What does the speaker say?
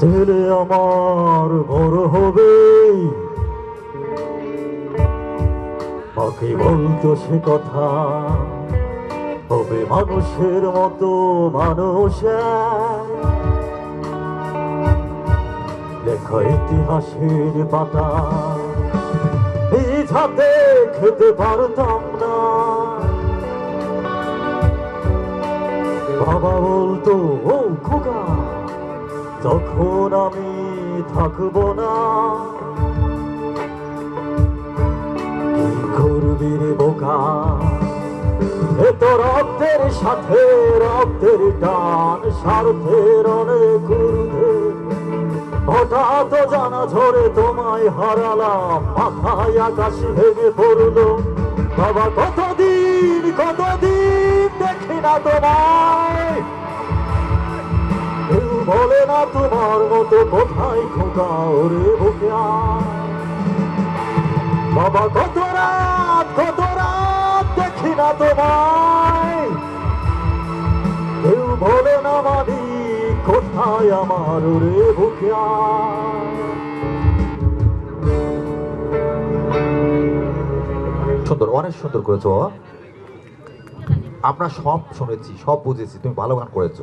ছেলে আমার বড় হবে বলতো সে কথা হবে মানুষের মতো মানুষ। লেখা ইতিহাসের পাতা, নিজ হাতে খেতে পারতাম না বাবা বলতো, ও তখন আমি থাকব না করবি বোকা? এ তো রক্তের সাথে, রক্তের টান, স্বার্থের অনেক হঠাৎ জানা ঝরে তোমায় হারালাম, মাথায় আকাশ ভেঙে পড়ল। বাবা, কতদিন কতদিন দেখি না তোমায়? বলে না তোমার মতো কোথায় খোকা ওরে বুকে বাবা, কত রাত কত রাত দেখি না তোমায়। কেউ বলে না মানি, কোথায় আমার ওরে বুকে আয়। সুন্দর, অনেক সুন্দর করেছ আমরা সব শুনেছি, সব বুঝেছি, তুমি ভালো গান করেছ।